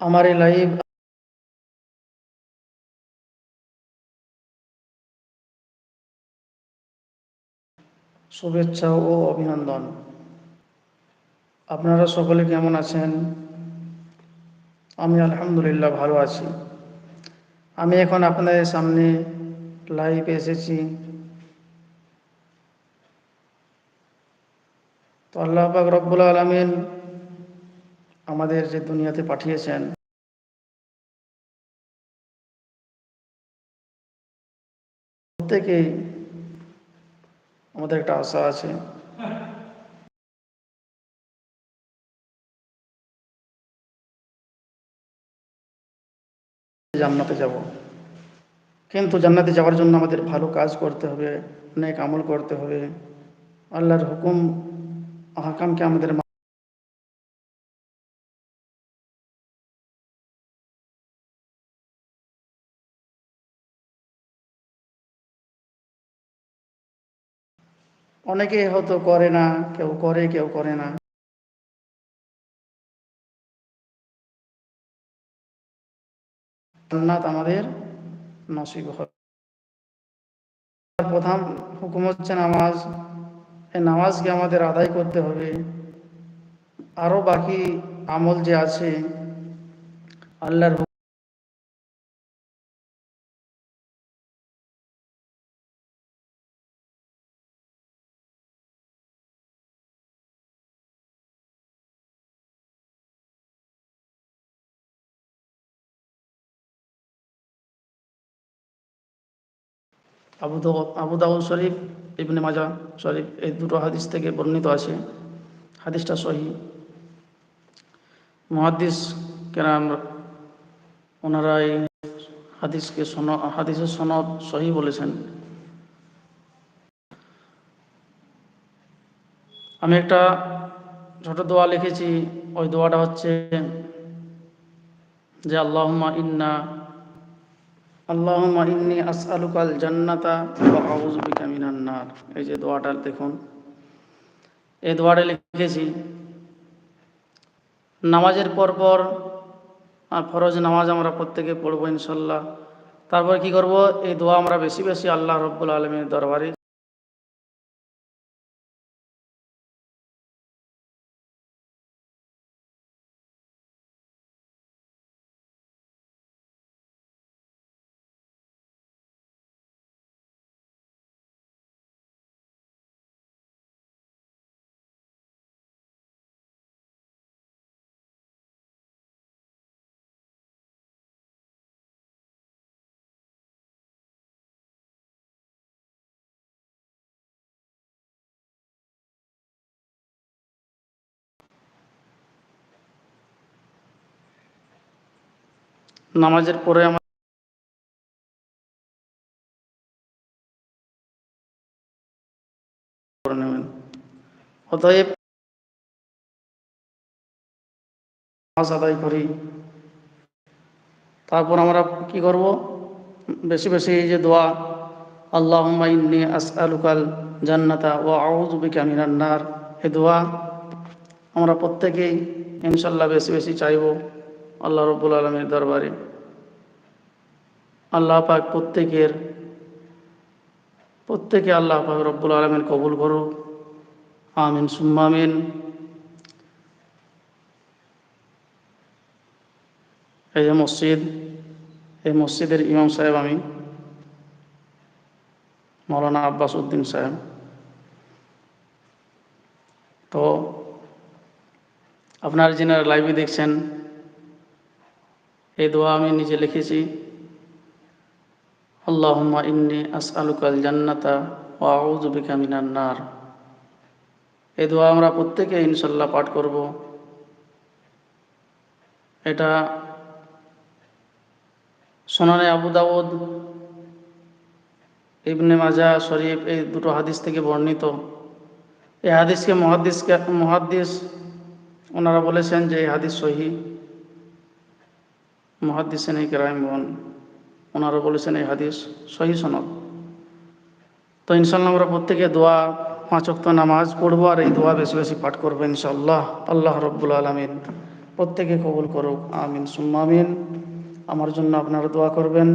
আমার এই লাইভ শুভেচ্ছা ও অভিনন্দন। আপনারা সকলে কেমন আছেন? আমি আলহামদুলিল্লাহ ভালো আছি। আমি এখন আপনাদের সামনে লাইভে এসেছি। তো আল্লাহ পাক রব্বুল আলমিন আমাদের যে দুনিয়াতে পাঠিয়েছেন। প্রত্যেকেই আমাদের একটা আশা আছে। জান্নাতে যাব। কিন্তু জান্নাতে যাওয়ার জন্য আমাদের ভালো কাজ করতে হবে, অনেক আমল করতে হবে। আল্লাহর হুকুম, আহকামকে আমাদের অনেকে হয়তো করে না, কেউ করে কেউ করে না। আমাদের নসিব হবে প্রধান হুকুম হচ্ছে নামাজ। এই নামাজকে আমাদের আদায় করতে হবে। আরও বাকি আমল যে আছে, আল্লাহর আবু দাউ- আবু দাউদ শরীফ, ইবনে মাজা শরীফ, এই দুটো হাদিস থেকে বর্ণিত আছে। হাদিসটা সহি। মহাদিস কেরাম ওনারা এই হাদিসকে সন, হাদিসের সনদ সহি বলেছেন। আমি একটা ছোট দোয়া লিখেছি। ওই দোয়াটা হচ্ছে যে, আল্লাহুম্মা ইন্না আল্লাহুম্মা ইন্নি আসআলুকাল জান্নাতা আউযু মিনান নার। এই যে দোয়াটা দেখুন। এই দোয়াটা লিখেছি। নামাজের পর পর আহ, ফরজ নামাজ আমরা প্রত্যেকে পড়ব ইনশাল্লাহ। তারপর কি করব? এই দোয়া আমরা বেশি বেশি আল্লাহ রব্বুল আলমীর দরবারে নামাজের পরে আমার অতএব নামাজ আদায় করি। তারপর আমরা কি করব? বেশি বেশি এই যে দোয়া আল্লাহ ইন্নি আসআলুকাল জান্নাতা ওয়া আউযু বিকা মিনান নার। এই দোয়া আমরা প্রত্যেকেই ইনশাল্লাহ বেশি বেশি চাইব। আল্লাহ রব্বুল আলমীর দরবারে। আল্লাহ পাক প্রত্যেকের, প্রত্যেকে আল্লাহ পাক রব্বুল আলমিন কবুল করুক। আমিন, সুম্মা আমিন। এই যে মসজিদ, এই মসজিদের ইমাম সাহেব আমি, মৌলানা আব্বাস উদ্দিন সাহেব। তো, আপনার যিনারা লাইভে দেখছেন এই দোয়া আমি নিজে লিখেছি। আল্লাহুম্মা ইন্নি আসআলুকাল জান্নাতা ওয়া আউযু বিকা মিনান নার। এই দোয়া আমরা প্রত্যেকে ইনশাল্লাহ পাঠ করব। এটা সোনানে আবু দাউদ, ইবনে মাজা, শরীফ, এই দুটো হাদিস থেকে বর্ণিত। এই হাদিসকে মহাদিসকে মহাদিস ওনারা বলেছেন যে এই হাদিস সহি। মহাদিসেন কেরাইমগণ ওনারা বলেছেন এই হাদিস সহি সনদ। তো ইনশাল্লাহ আমরা প্রত্যেকে দোয়া, পাঁচ অক্ত নামাজ পড়ব আর এই দোয়া বেশি বেশি পাঠ করব ইনশাল্লাহ আল্লাহ রব্বুল আলমিন প্রত্যেকে কবুল করুক, আমিন সুম্মামিন আমার জন্য আপনারা দোয়া করবেন।